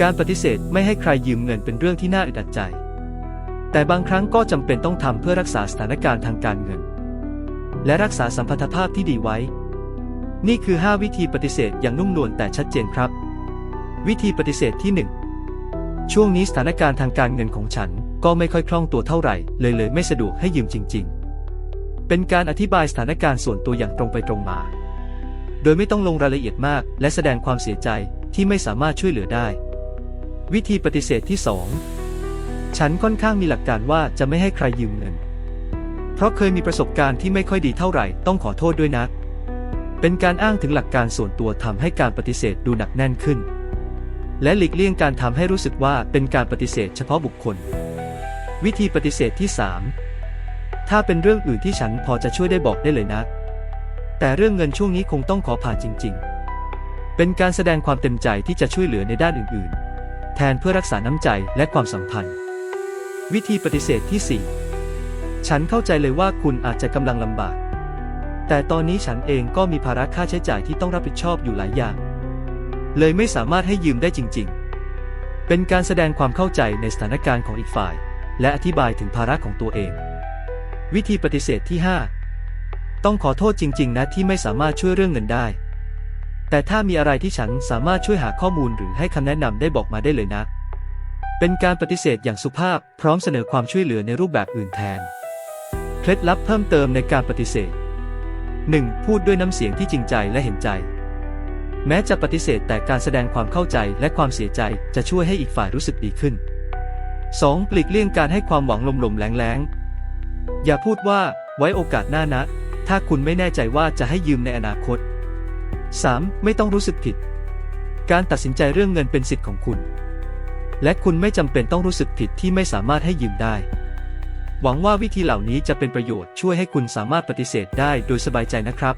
การปฏิเสธไม่ให้ใครยืมเงินเป็นเรื่องที่น่าอึดอัดใจ แต่บางครั้งก็จำเป็นต้องทำเพื่อรักษาสถานการณ์ทางการเงิน และรักษาสัมพันธภาพที่ดีไว้ นี่คือ 5 วิธีปฏิเสธอย่างนุ่มนวลแต่ชัดเจนครับ วิธีปฏิเสธที่ 1 ช่วงนี้สถานการณ์ทางการเงินของฉันก็ไม่ค่อยคล่องตัวเท่าไหร่ เลยเลยไม่สะดวกให้ยืมจริง ๆ เป็นการอธิบายสถานการณ์ส่วนตัวอย่างตรงไปตรงมา โดยไม่ต้องลงรายละเอียดมาก และแสดงความเสียใจ ที่ไม่สามารถช่วยเหลือได้ วิธีปฏิเสธที่ 2 ฉันค่อนข้างมีหลักการว่าจะไม่ให้ใครยืมเงิน เพราะเคยมีประสบการณ์ที่ไม่ค่อยดีเท่าไหร่ต้องขอโทษด้วยนะ เป็นการอ้างถึงหลักการส่วนตัวทำให้การปฏิเสธดูหนักแน่นขึ้น และหลีกเลี่ยงการทำให้รู้สึกว่าเป็นการปฏิเสธเฉพาะบุคคล วิธีปฏิเสธที่ 3 ถ้าเป็นเรื่องอื่นที่ฉันพอจะช่วยได้บอกได้เลยนะ แต่เรื่องเงินช่วงนี้คงต้องขอผ่านจริง ๆ เป็นการแสดงความเต็มใจที่จะช่วยเหลือในด้านอื่น ๆ แทนเพื่อรักษาน้ำใจและความสัมพันธ์ วิธีปฏิเสธที่ 4 ฉันเข้าใจเลยว่าคุณอาจจะกำลังลำบาก แต่ตอนนี้ฉันเองก็มีภาระค่าใช้จ่ายที่ต้องรับผิดชอบอยู่หลายอย่าง เลยไม่สามารถให้ยืมได้จริง ๆ เป็นการแสดงความเข้าใจในสถานการณ์ของอีกฝ่าย และอธิบายถึงภาระของตัวเอง วิธีปฏิเสธที่ 5 ต้องขอโทษจริง ๆ นะที่ไม่สามารถช่วยเรื่องเงินได้ แต่ถ้ามีอะไรที่ฉันสามารถช่วยหาข้อมูลหรือให้คำแนะนำได้บอกมาได้เลยนะ เป็นการปฏิเสธอย่างสุภาพพร้อมเสนอความช่วยเหลือในรูปแบบอื่นแทน เคล็ดลับเพิ่มเติมในการปฏิเสธ 1. พูดด้วยน้ำเสียงที่จริงใจและเห็นใจ แม้จะปฏิเสธแต่การแสดงความเข้าใจและความเสียใจจะช่วยให้อีกฝ่ายรู้สึกดีขึ้น 2. ปลีกเลี่ยงการให้ความหวังลมๆแรงๆ อย่าพูดว่าไว้โอกาสหน้านะ ถ้าคุณไม่แน่ใจว่าจะให้ยืมในอนาคต 3. ไม่ต้องรู้สึกผิด การตัดสินใจเรื่องเงินเป็นสิทธิ์ของคุณ และคุณไม่จำเป็นต้องรู้สึกผิดที่ไม่สามารถให้ยืมได้ หวังว่าวิธีเหล่านี้จะเป็นประโยชน์ช่วยให้คุณสามารถปฏิเสธได้โดยสบายใจนะครับ